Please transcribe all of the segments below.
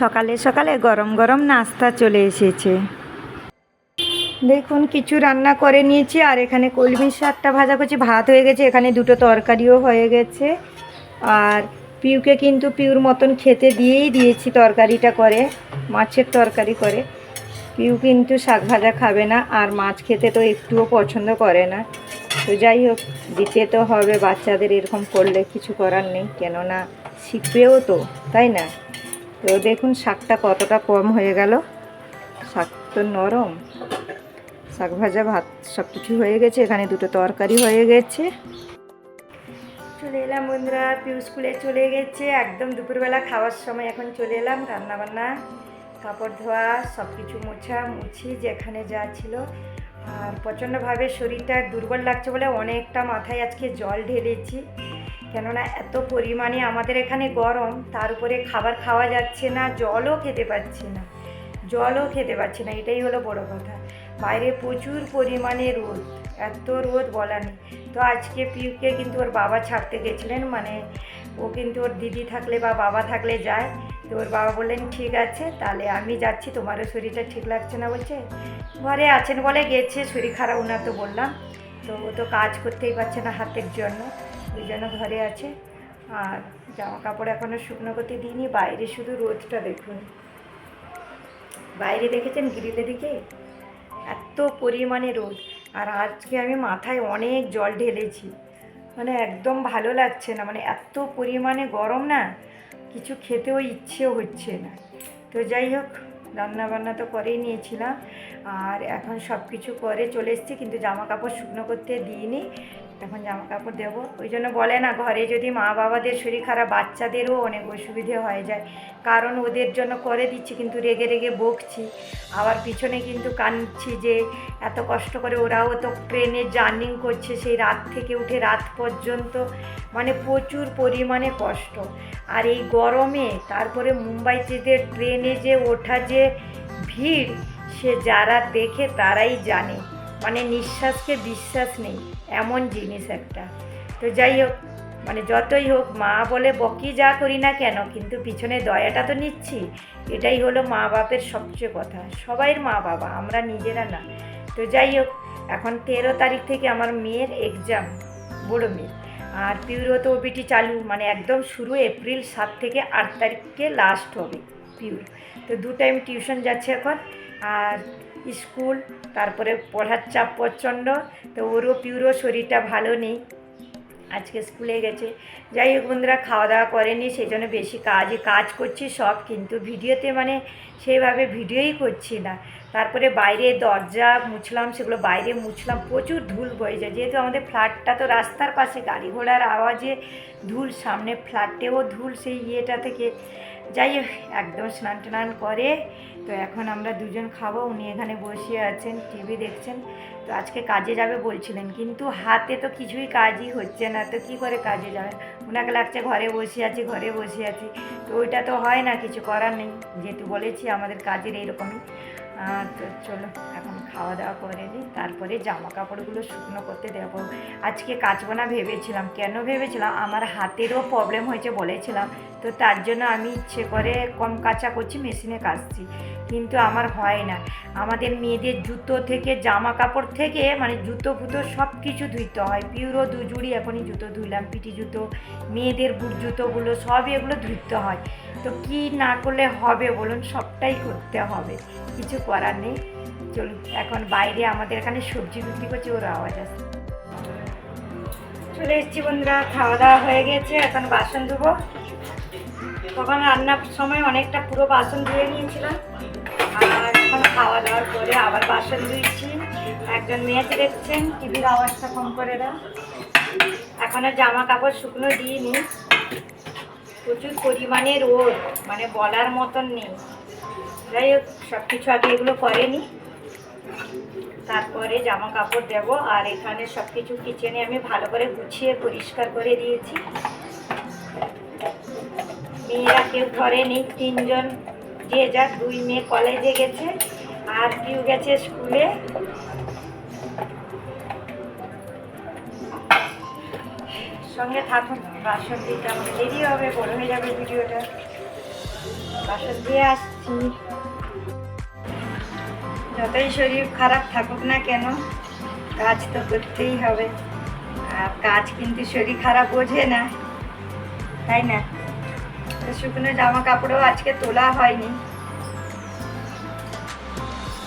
সকালে সকালে গরম গরম নাস্তা চলে এসেছে। দেখুন, কিছু রান্না করে নিয়েছি, আর এখানে কলমি শাকটা ভাজা করছি ভাত হয়ে গেছে, এখানে দুটো তরকারিও হয়ে গেছে। আর পিউকে কিন্তু পিউর মতন খেতে দিয়েই দিয়েছি তরকারিটা করে, মাছের তরকারি করে। পিউ কিন্তু শাক ভাজা খাবে না, আর মাছ খেতে তো একটুও পছন্দ করে না। তো যাই হোক, দিতে তো হবে, বাচ্চাদের এরকম করলে কিছু করার নেই, কেননা শিখবেও তো, তাই না? তো দেখুন, শাকটা কতটা কম হয়ে গেল। শাক তো নরম। শাক ভাজা, ভাত সব কিছু হয়ে গেছে। এখানে দুটো তরকারি হয়ে গেছে। চলে এলাম বন্ধুরা, পিউ স্কুলে চলে গেছে। একদম দুপুরবেলা খাওয়ার সময় এখন চলে এলাম রান্না বান্না কাপড় ধোয়া সব কিছু মোছা, মুছি, যেখানে যা ছিল। আর প্রচণ্ডভাবে শরীরটা দুর্বল লাগছে বলে অনেকটা মাথায় আজকে জল ঢেলেছি। কেননা এত পরিমাণে আমাদের এখানে গরম, তার উপরে খাবার খাওয়া যাচ্ছে না, জলও খেতে পাচ্ছি না। জলও খেতে পাচ্ছি না, এটাই হলো বড় কথা। বাইরে প্রচুর পরিমাণে রোদ, এত রোদ বলা নেই। তো আজকে পিউকে কিন্তু ওর বাবা ছাড়তে গেছিলেন মানে ও কিন্তু ওর দিদি থাকলে বা বাবা থাকলে যায়। তো ওর বাবা বললেন, ঠিক আছে, তাহলে আমি যাচ্ছি, তোমারও শরীরটা ঠিক লাগছে না, বলছে। ঘরে আছেন বলে গেছে, শরীর খারাপ, ওনার তো বললাম। তো ও তো কাজ করতেই পারছে না হাতের জন্য। জন্য ঘরে আছে। আর জামা কাপড় এখনও শুকনো করতে দিইনি, বাইরে শুধু রোদটা দেখুন। বাইরে দেখেছেন গ্রিলের দিকে? এত পরিমাণে রোদ। আর আজকে আমি মাথায় অনেক জল ঢেলেছি। মানে একদম ভালো লাগছে না মানে এত পরিমাণে গরম না, কিছু খেতেও ইচ্ছেও হচ্ছে না। তো যাই হোক রান্না বান্না তো করেই নিয়েছিলাম। আর এখন সব কিছু করে চলে এসেছি, কিন্তু জামা কাপড় শুকনো করতে দিইনি। এখন জামা কাপড় দেবো। ওই জন্য বলে না, ঘরে যদি মা বাবাদের শরীর খারাপ, বাচ্চাদেরও অনেক অসুবিধে হয়ে যায়। কারণ ওদের জন্য করে দিচ্ছি, কিন্তু রেগে রেগে বকছি। আবার পিছনে কিন্তু কাঁদছি যে, এত কষ্ট করে ওরাও তো ট্রেনে জার্নিং করছে, সেই রাত থেকে উঠে রাত পর্যন্ত। মানে প্রচুর পরিমাণে কষ্ট। আর এই গরমে, তারপরে মুম্বাইতে যে ট্রেনে যে ওঠা যে ভিড়, সে যারা দেখে তারাই জানে। মানে নিঃশ্বাসকে বিশ্বাস নেই। এমন জিনিস একটা। তো যাই হোক মানে যতই হোক, মা বলে বকি যা করি না কেন, কিন্তু পিছনে দয়াটা তো নিচ্ছি। এটাই হলো মা বাপের সবচেয়ে কথা। সবাইয়ের মা বাবা, আমরা নিজেরা না। তো যাই হোক, এখন তেরো তারিখ থেকে আমার মেয়ের এক্সাম বড় মেয়ের। আর পিউরো তো ওবিটি চালু মানে একদম শুরু এপ্রিল সাত থেকে আট তারিখে লাস্ট হবে পিউর। তো দু টাইম টিউশন যাচ্ছে এখন। আর স্কুল, তারপরে পড়ার চাপ প্রচণ্ড, তো ওরও পিউরও শরীরটা ভালো নেই। আজকে স্কুলে গেছে। যাই হোক বন্ধুরা খাওয়া দাওয়া করেনি সেই জন্য বেশি কাজ কাজ করছি সব, কিন্তু ভিডিওতে মানে সেইভাবে ভিডিওই করছি না। তারপরে বাইরে দরজা মুছলাম, সেগুলো বাইরে মুছলাম, প্রচুর ধুল বয়ে যায়। যেহেতু আমাদের ফ্ল্যাটটা তো রাস্তার পাশে, গাড়ি ঘোড়ার আওয়াজে ধুল, সামনে ফ্ল্যাটেও ধুল, সেই ইয়েটা থেকে যাই হোক, একদম স্নান টান করে, তো এখন আমরা দুজন খাব। উনি এখানে বসে আছেন, টিভি দেখছেন। তো আজকে কাজে যাবে বলছিলেন, কিন্তু হাতে তো কিছুই কাজই হচ্ছে না। তো কি করে কাজে যাবে? ওনাকে লাগছে ঘরে বসে আছি, ঘরে বসে আছি। তো ওইটা তো হয় না, কিছু করার নেই। যেহেতু বলেছি, আমাদের কাজের এইরকমই তো চলো খাওয়া দাওয়া করে নিই, তারপরে জামা কাপড়গুলো শুকনো করতে দেবো। আজকে কাচবো না ভেবেছিলাম, কেন ভেবেছিলাম? আমার হাতেরও প্রবলেম হয়েছে বলেছিলাম। তো তার জন্য আমি ইচ্ছে করে কম কাচা করছি মেশিনে কাচছি। কিন্তু আমার হয় না। আমাদের মেয়েদের জুতো থেকে জামা কাপড় থেকে মানে জুতো ফুতো সব কিছু ধুইতে হয়। পিউরো দুজুড়ি এখনই জুতো ধুইলাম, পিটি জুতো, মেয়েদের বুট জুতোগুলো সব এগুলো ধুইতে হয়। তো কি না করলে হবে বলুন? সবটাই করতে হবে। কিছু করার নেই। চলুন এখন বাইরে আমাদের এখানে সবজি বিক্রি করছে, ওর আওয়াজ আছে চলে এসেছি বন্ধুরা, খাওয়া দাওয়া হয়ে গেছে, এখন বাসন ধুবো। তখন রান্নার সময় অনেকটা পুরো বাসন ধুয়ে নিয়েছিলাম। আর এখন খাওয়া দাওয়ার পরে আবার বাসন ধুয়েছি। একজন মেয়েকে দেখছেন, টিভির আওয়াজটা কম করে দাও। এখনও জামা কাপড় শুকনো দিইনি। প্রচুর পরিমাণে রোদ মানে বলার মতন নেই। যাই হোক সব কিছু আগে এগুলো করেনি তারপরে জামা কাপড় দেবো, আর এখানে সব কিছু কিচেনে আমি ভালো করে গুছিয়ে পরিষ্কার করে দিয়েছি। মেয়েরা কেউ ঘরে নেই, তিনজন, যে যার দুই মেয়ে কলেজে গেছে, আর কেউ গেছে স্কুলে সঙ্গে থাকুন বাসন দিতে আমাকে দেরি হবে, বড় হয়ে যাবে ভিডিওটা। বাসন দিয়ে আসছি। যতই শরীর খারাপ থাকুক না কেন, কাজ তো করতেই হবে। আর কাজ কিন্তু শরীর খারাপ বোঝে না, তাই না? শুকনো জামা কাপড়ও আজকে তোলা হয়নি।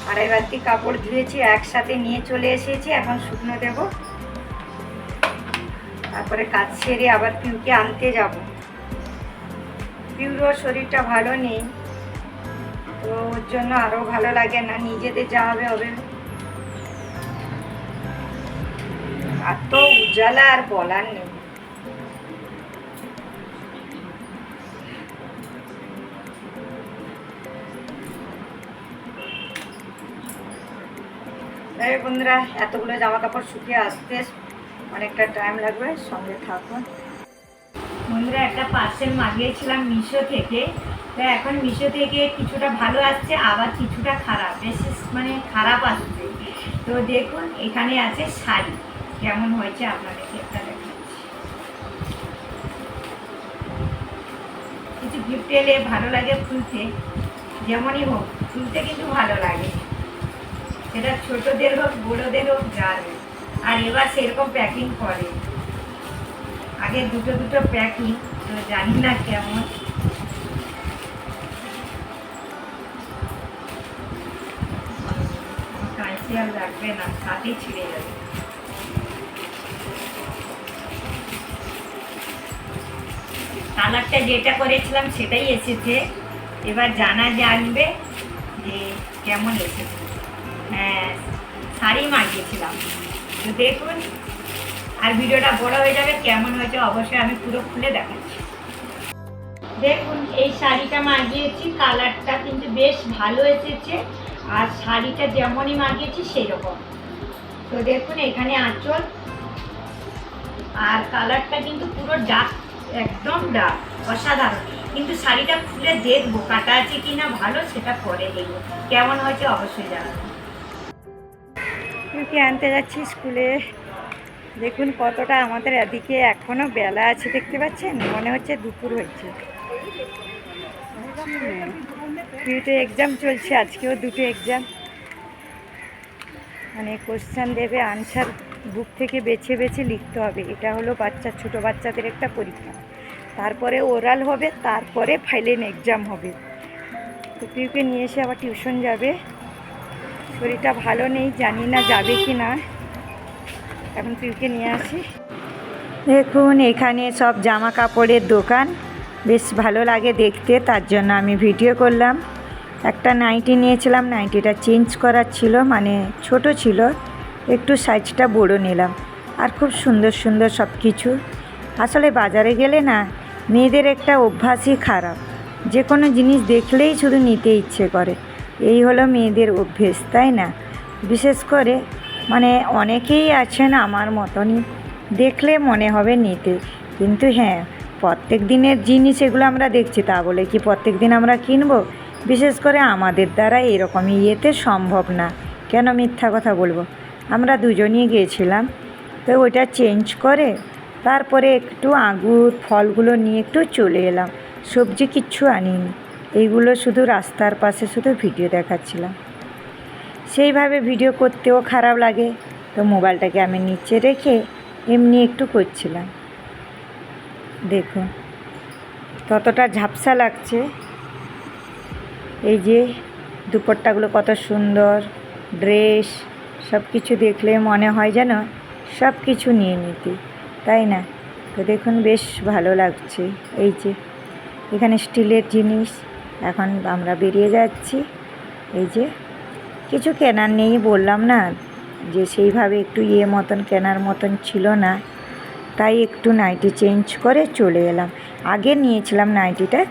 আড়াই বালতি কাপড় ধুয়েছি, একসাথে নিয়ে চলে এসেছি, এখন শুকনো দেব। তারপরে কাজ সেরে আবার পিউকে আনতে যাব। পিউরও শরীরটা ভালো নেই। তো ওর জন্য আরও ভালো লাগে না নিজেদের যা হবে হবে। আর তো উজালা আর বলার নেই। বন্ধুরা, এতগুলো জামা কাপড় শুকিয়ে আসতে অনেকটা টাইম লাগবে, সঙ্গে থাকুন। বন্ধুরা, একটা পার্সেল মাগিয়েছিলাম মিশো থেকে। তো এখন মিশো থেকে কিছুটা ভালো আসছে, আবার কিছুটা খারাপ। বেশ মানে খারাপ আসছে। তো দেখুন, এখানে আছে শাড়ি। কেমন হয়েছে আপনাদেরকে একটা কিছু গিফট এলে ভালো লাগে খুলতে। যেমনই হোক, খুলতে কিন্তু ভালো লাগে। সেটা ছোটদের হোক, বড়োদের হোক, যার। আর এবার সেরকম প্যাকিং করে। আগে দুটো দুটো প্যাকিং তো জানি না কেমন। আর লাগবে না, হাতেই ছিঁড়ে যাবে। কালারটা যেটা করেছিলাম সেটাই এসেছে। এবার জানা জানবে যে কেমন এসেছে। হ্যাঁ শাড়ি মাগিয়েছিলাম। তো দেখুন, আর ভিডিওটা বড় হয়ে যাবে, কেমন হয়েছে অবশ্যই আমি পুরো খুলে দেখাচ্ছি। দেখুন, এই শাড়িটা মাগিয়েছি, কালারটা কিন্তু বেশ ভালো এসেছে। আর শাড়িটা যেমনই মাগিয়েছি সেই রকম তো দেখুন এখানে আঁচল। আর কালারটা কিন্তু পুরো ডার্ক একদম ডার্ক অসাধারণ। কিন্তু শাড়িটা খুলে দেখব কাটা আছে কিনা ভালো সেটা পরে দেখব। কেমন হয়েছে অবশ্যই জানাব কি আনতে যাচ্ছি স্কুলে? দেখুন কতটা আমাদের এদিকে এখনও বেলা আছে দেখতে পাচ্ছেন? মনে হচ্ছে দুপুর হয়েছে। দুটো এক্সাম চলছে, আজকেও দুটো এক্সাম মানে কোশ্চেন দেবে আনসার বুক থেকে বেছে বেছে লিখতে হবে। এটা হলো বাচ্চা, ছোট বাচ্চাদের একটা পরীক্ষা। তারপরে ওরাল হবে, তারপরে ফাইলেন এক্সাম হবে। তো পিউকে নিয়ে এসে আবার টিউশন যাবে। শরীরটা ভালো নেই, জানি না যাবে কি না। এখন পিউকে নিয়ে আসি। দেখুন, এখানে সব জামা কাপড়ের দোকান। বেশ ভালো লাগে দেখতে, তার জন্য আমি ভিডিও করলাম। একটা নাইটি নিয়েছিলাম, নাইটিটা চেঞ্জ করার ছিল মানে ছোট ছিল, একটু সাইজটা বড় নিলাম। আর খুব সুন্দর সুন্দর সব কিছু আসলে বাজারে গেলে না, মেয়েদের একটা অভ্যাসই খারাপ। যে কোনো জিনিস দেখলেই শুধু নিতে ইচ্ছে করে। এই হলো মেয়েদের অভ্যেস, তাই না? বিশেষ করে মানে অনেকেই আছেন আমার মতনই। দেখলে মনে হবে নিতে। কিন্তু হ্যাঁ প্রত্যেক দিনের জিনিস এগুলো আমরা দেখছি, তা বলে কি প্রত্যেক দিন আমরা কিনবো? বিশেষ করে আমাদের দ্বারা এরকম ইয়েতে সম্ভব না। কেন মিথ্যা কথা বলব? আমরা দুজনেই গিয়েছিলাম, তো ওইটা চেঞ্জ করে তারপরে একটু আঙুর ফলগুলো নিয়ে একটু চলে এলাম। সবজি কিচ্ছু আনিনি। এইগুলো শুধু রাস্তার পাশে শুধু ভিডিও দেখাচ্ছিলাম। সেইভাবে ভিডিও করতেও খারাপ লাগে, তো মোবাইলটাকে আমি নিচে রেখে এমনি একটু করছিলাম। দেখুন, ততটা ঝাপসা লাগছে। এই যে দুপট্টাগুলো কত সুন্দর, ড্রেস সব কিছু দেখলে মনে হয় যেন সব কিছু নিয়ে নিতে, তাই না? তো দেখুন বেশ ভালো লাগছে। এই যে এখানে স্টিলের জিনিস, এখন আমরা বেরিয়ে যাচ্ছি। এই যে কিছু কেনার নেই বললাম না, যে সেইভাবে একটু ইয়ে মতন, কেনার মতন ছিল না। তাই একটু নাইটি চেঞ্জ করে চলে এলাম। আগে নিয়েছিলাম নাইটিটা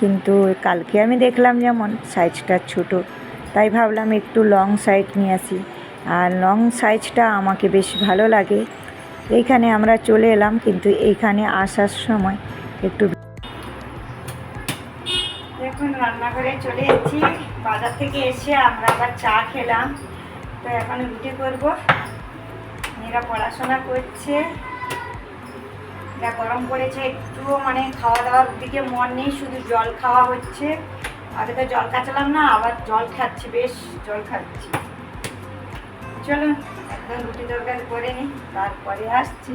কিন্তু কালকে আমি দেখলাম যেমন সাইজটা ছোট, তাই ভাবলাম একটু লং সাইজ নিয়ে আসি। আর লং সাইজটা আমাকে বেশ ভালো লাগে। এইখানে আমরা চলে এলাম, কিন্তু এইখানে আসার সময় একটু দেখুন, রান্নাঘরে চলে এসেছি। বাজার থেকে এসে আমরা আবার চা খেলাম। তো এখন রুটি করব। মেয়েরা পড়াশোনা করছে। যা গরম পড়েছে, একটুও মানে খাওয়া দাওয়ার দিকে মন নেই, শুধু জল খাওয়া হচ্ছে। আগে তো জল খাচ্ছিলাম না, আবার জল খাচ্ছি, বেশ জল খাচ্ছি। চলো একদম রুটি তরকারি করে নিই, তারপরে আসছি।